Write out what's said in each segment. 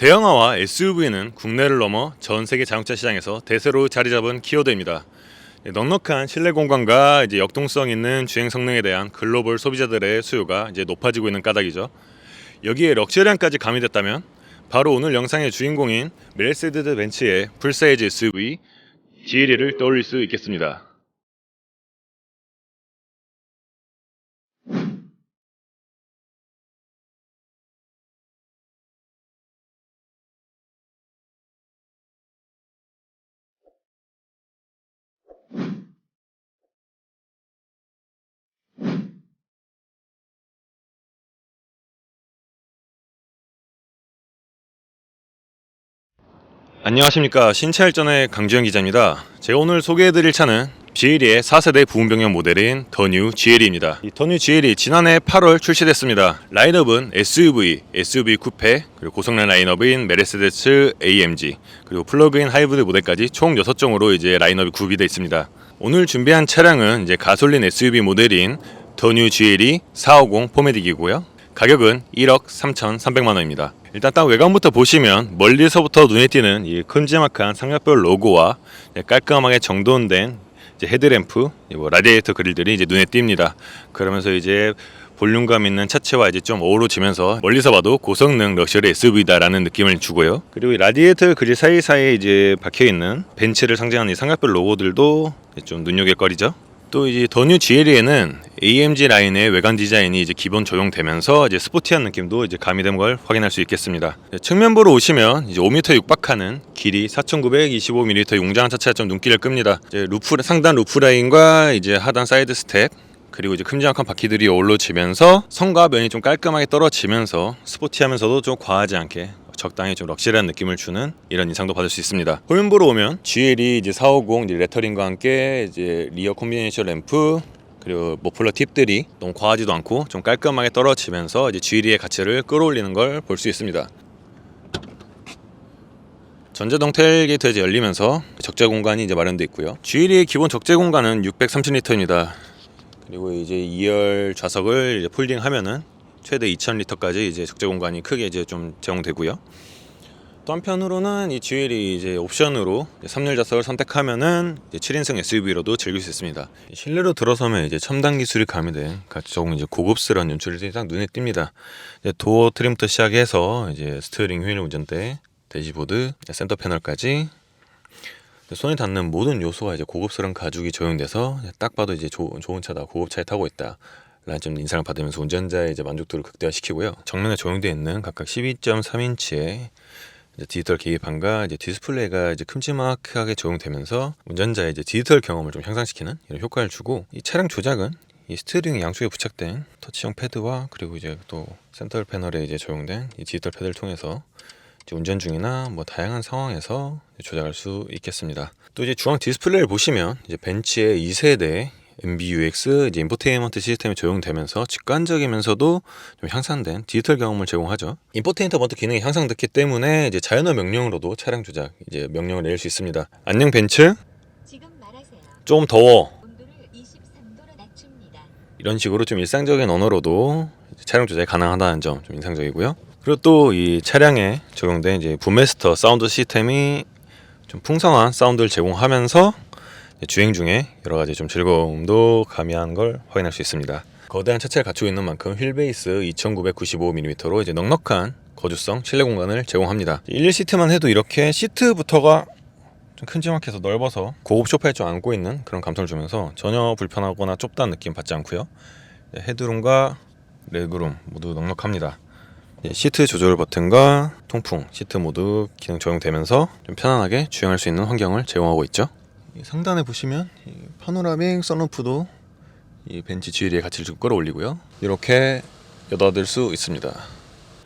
대형화와 SUV는 국내를 넘어 전 세계 자동차 시장에서 대세로 자리 잡은 키워드입니다. 넉넉한 실내 공간과 이제 역동성 있는 주행 성능에 대한 글로벌 소비자들의 수요가 이제 높아지고 있는 까닭이죠. 여기에 럭셔리함까지 가미됐다면 바로 오늘 영상의 주인공인 메르세데스 벤츠의 풀사이즈 SUV GLE를 떠올릴 수 있겠습니다. 안녕하십니까 신차일전의 강주현 기자입니다. 제가 오늘 소개해드릴 차는 GLE의 4세대 부분병력 모델인 더뉴 GLE입니다. 이 더뉴 GLE 지난해 8월 출시됐습니다. 라인업은 SUV, SUV 쿠페, 그리고 고성능 라인업인 메르세데스 AMG, 그리고 플러그인 하이브리드 모델까지 총 6종으로 이제 라인업이 구비되어 있습니다. 오늘 준비한 차량은 이제 가솔린 SUV 모델인 더뉴 GLE 450 포메딕이고요. 가격은 1억 3,300만 원입니다. 일단 딱 외관부터 보시면 멀리서부터 눈에 띄는 이 큼지막한 상엽별 로고와 깔끔하게 정돈된 헤드램프, 뭐 라디에이터 그릴들이 이제 눈에 띕니다. 그러면서 이제 볼륨감 있는 차체와 이제 좀 어우러지면서 멀리서 봐도 고성능 럭셔리 SUV다라는 느낌을 주고요. 그리고 이 라디에이터 그릴 사이사이에 이제 박혀 있는 벤츠를 상징하는 이 상엽별 로고들도 좀 눈여겨거리죠. 또 이제 더 뉴 GLE에는 AMG 라인의 외관 디자인이 이제 기본 적용되면서 이제 스포티한 느낌도 이제 가미된 걸 확인할 수 있겠습니다. 네, 측면부로 오시면 이제 5m 육박하는 길이 4,925mm 웅장한 차체가 좀 눈길을 끕니다. 이제 루프 상단 루프 라인과 이제 하단 사이드 스텝 그리고 이제 큼지막한 바퀴들이 어우러지면서 성과 면이 좀 깔끔하게 떨어지면서 스포티하면서도 좀 과하지 않게 적당히 좀 럭셔리한 느낌을 주는 이런 인상도 받을 수 있습니다. 호면부로 오면 GLE 이제 450 이제 레터링과 함께 이제 리어 콤비네이션 램프 그리고 머플러 팁들이 너무 과하지도 않고 좀 깔끔하게 떨어지면서 이제 GLE의 가치를 끌어올리는 걸 볼 수 있습니다. 전자동 텔게이트 이제 열리면서 적재 공간이 이제 마련되어 있고요. GLE의 기본 적재 공간은 630리터입니다. 그리고 이제 2열 좌석을 이제 폴딩하면은 최대 2,000리터까지 이제 적재 공간이 크게 이제 좀 제공되고요. 또 한편으로는 이 GL이 이제 옵션으로 3열 좌석을 선택하면은 이제 7인승 SUV로도 즐길 수 있습니다. 실내로 들어서면 이제 첨단 기술이 가미된 조금 이제 고급스러운 연출이 딱 눈에 띕니다. 이제 도어 트림부터 시작해서 이제 스티어링 휠 운전대, 대시보드, 센터 패널까지 손에 닿는 모든 요소가 이제 고급스러운 가죽이 적용돼서 딱 봐도 이제 조, 좋은 차다, 고급 차에 타고 있다. 라는 좀 인상을 받으면서 운전자의 이제 만족도를 극대화시키고요. 정면에 적용되어 있는 각각 12.3인치의 디지털 계기판과 이제 디스플레이가 이제 큼지막하게 적용되면서 운전자의 이제 디지털 경험을 좀 향상시키는 이런 효과를 주고 이 차량 조작은 이 스티어링 양쪽에 부착된 터치형 패드와 그리고 이제 또 센터 패널에 이제 적용된 이 디지털 패드를 통해서 운전 중이나 뭐 다양한 상황에서 조작할 수 있겠습니다. 또 이제 중앙 디스플레이를 보시면 이제 벤츠의 2세대 MBUX 이제 인포테인먼트 시스템이 적용되면서 직관적이면서도 좀 향상된 디지털 경험을 제공하죠. 인포테인먼트 기능이 향상됐기 때문에 이제 자연어 명령으로도 차량 조작 이제 명령을 내릴 수 있습니다. 안녕 벤츠. 지금 말하세요. 좀 더워. 온도를 23도로 낮춥니다. 이런 식으로 좀 일상적인 언어로도 차량 조작이 가능하다는 점 좀 인상적이고요. 그리고 또 이 차량에 적용된 이제 부메스터 사운드 시스템이 좀 풍성한 사운드를 제공하면서 주행 중에 여러 가지 좀 즐거움도 가미한 걸 확인할 수 있습니다. 거대한 차체를 갖추고 있는 만큼 휠 베이스 2,995mm로 이제 넉넉한 거주성 실내 공간을 제공합니다. 1 시트만 해도 이렇게 시트부터가 좀 큼지막해서 넓어서 고급 소파에 좀 안고 있는 그런 감성을 주면서 전혀 불편하거나 좁다는 느낌 받지 않고요. 헤드룸과 레그룸 모두 넉넉합니다. 시트 조절 버튼과 통풍 시트 모두 기능 적용되면서 좀 편안하게 주행할 수 있는 환경을 제공하고 있죠. 상단에 보시면 파노라믹 선루프도 이 벤츠 GLE의 가치를 좀 끌어올리고요. 이렇게 여닫을 수 있습니다.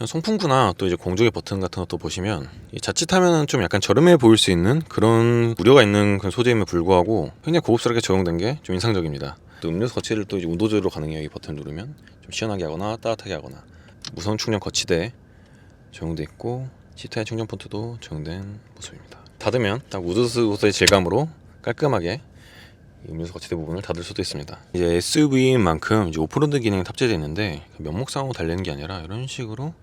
송풍구나 또 이제 공조기 버튼 같은 것도 보시면 자칫하면 좀 약간 저렴해 보일 수 있는 그런 우려가 있는 그런 소재임에 불구하고 굉장히 고급스럽게 적용된 게 좀 인상적입니다. 또 음료수 거치를 또 이제 온도 조절 가능해요. 이 버튼 누르면 좀 시원하게 하거나 따뜻하게 하거나 무선 충전 거치대 적용돼 있고 시트의 충전 포트도 적용된 모습입니다. 닫으면 딱 우드스 호스의 질감으로 깔끔하게 음료수 거치대 부분을 닫을 수도 있습니다. 이제 SUV인 만큼 이제 오프로드 기능이 탑재되어 있는데 면목상으로 달리는 게 아니라 이런 식으로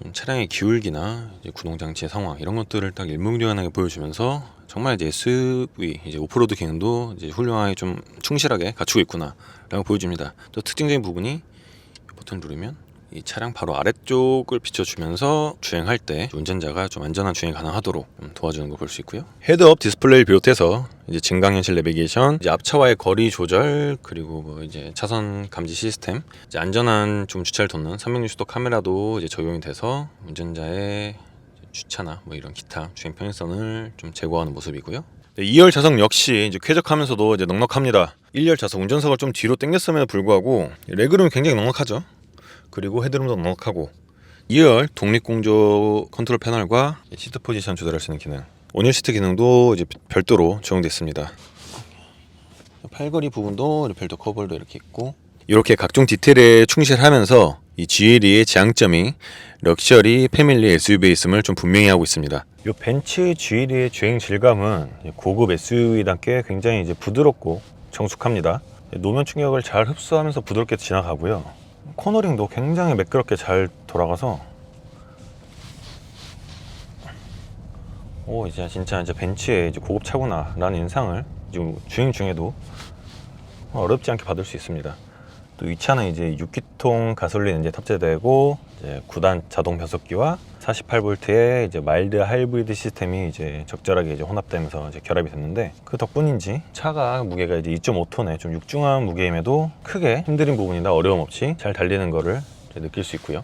좀 차량의 기울기나 구동 장치의 상황 이런 것들을 딱 일목요연하게 보여주면서 정말 이제 SUV 이제 오프로드 기능도 이제 훌륭하게 좀 충실하게 갖추고 있구나라고 보여줍니다. 또 특징적인 부분이 버튼 누르면 이 차량 바로 아래쪽을 비춰주면서 주행할 때 운전자가 좀 안전한 주행이 가능하도록 좀 도와주는 걸볼수 있고요. 헤드업 디스플레이를 비롯해서 이제 증강현실 내비게이션, 이제 앞차와의 거리 조절, 그리고 뭐 이제 차선 감지 시스템, 이제 안전한 좀 주차를 돕는 360도 카메라도 이제 적용이 돼서 운전자의 주차나 뭐 이런 기타 주행 편의성을 좀 제고하는 모습이고요. 네, 2열 좌석 역시 이제 쾌적하면서도 이제 넉넉합니다. 1열 좌석 운전석을 좀 뒤로 당겼음에도 불구하고 레그룸이 굉장히 넉넉하죠. 그리고 헤드룸도 넉넉하고 2열 독립공조 컨트롤 패널과 시트 포지션 조절할 수 있는 기능 온열 시트 기능도 이제 별도로 적용되어 있습니다 팔걸이 부분도 별도 커버도 이렇게 있고 이렇게 각종 디테일에 충실하면서 이 GLE의 장점이 럭셔리 패밀리 SUV에 있음을 좀 분명히 하고 있습니다. 이 벤츠 GLE의 주행 질감은 고급 SUV답게 굉장히 이제 부드럽고 정숙합니다. 노면 충격을 잘 흡수하면서 부드럽게 지나가고요. 코너링도 굉장히 매끄럽게 잘 돌아가서 오 이제 진짜 이제 벤츠의 이제 고급 차구나 라는 인상을 지금 주행 중에도 어렵지 않게 받을 수 있습니다. 또 이 차는 이제 6기통 가솔린 이제 탑재되고 이제 9단 자동 변속기와 48V의 이제 마일드 하이브리드 시스템이 이제 적절하게 이제 혼합되면서 이제 결합이 됐는데 그 덕분인지 차가 무게가 이제 2.5톤에 좀 육중한 무게임에도 크게 힘든 부분이나 어려움 없이 잘 달리는 거를 느낄 수 있고요.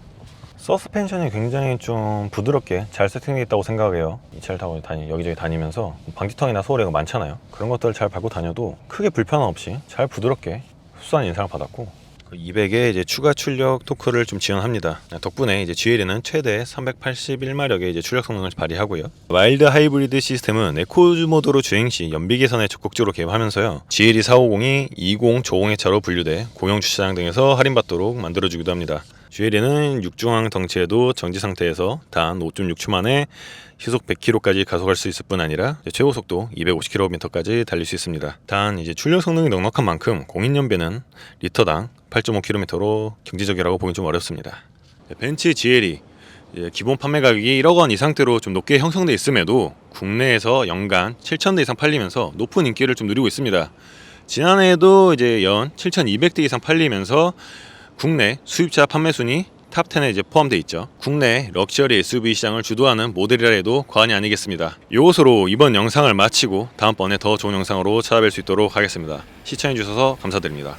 서스펜션이 굉장히 좀 부드럽게 잘 세팅되어 있다고 생각해요. 이 차를 타고 다니, 여기저기 다니면서 방지턱이나 소홀해가 많잖아요. 그런 것들을 잘 밟고 다녀도 크게 불편함 없이 잘 부드럽게 흡수한 인상을 받았고 200의 이제 추가 출력 토크를 좀 지원합니다. 덕분에 이제 GL에는 최대 381마력의 이제 출력 성능을 발휘하고요. 와일드 하이브리드 시스템은 에코 모드로 주행 시 연비 개선에 적극적으로 개입하면서요. GLE 450이 20, 조공의 차로 분류돼 공영 주차장 등에서 할인받도록 만들어주기도 합니다. GL에는 육중앙 덩치에도 정지 상태에서 단 5.6초 만에 시속 100km까지 가속할 수 있을 뿐 아니라 최고 속도 250km까지 달릴 수 있습니다. 단 이제 출력 성능이 넉넉한 만큼 공인 연비는 리터당 8.5km로 경제적이라고 보기 좀 어렵습니다. 벤츠 GLE 이제 기본 판매 가격이 1억 원 이상대로 좀 높게 형성돼 있음에도 국내에서 연간 7천 대 이상 팔리면서 높은 인기를 좀 누리고 있습니다. 지난해에도 이제 연 7,200대 이상 팔리면서 국내 수입차 판매 순위 탑 10에 이제 포함되어 있죠. 국내 럭셔리 SUV 시장을 주도하는 모델이라 해도 과언이 아니겠습니다. 이것으로 이번 영상을 마치고 다음번에 더 좋은 영상으로 찾아뵐 수 있도록 하겠습니다. 시청해 주셔서 감사드립니다.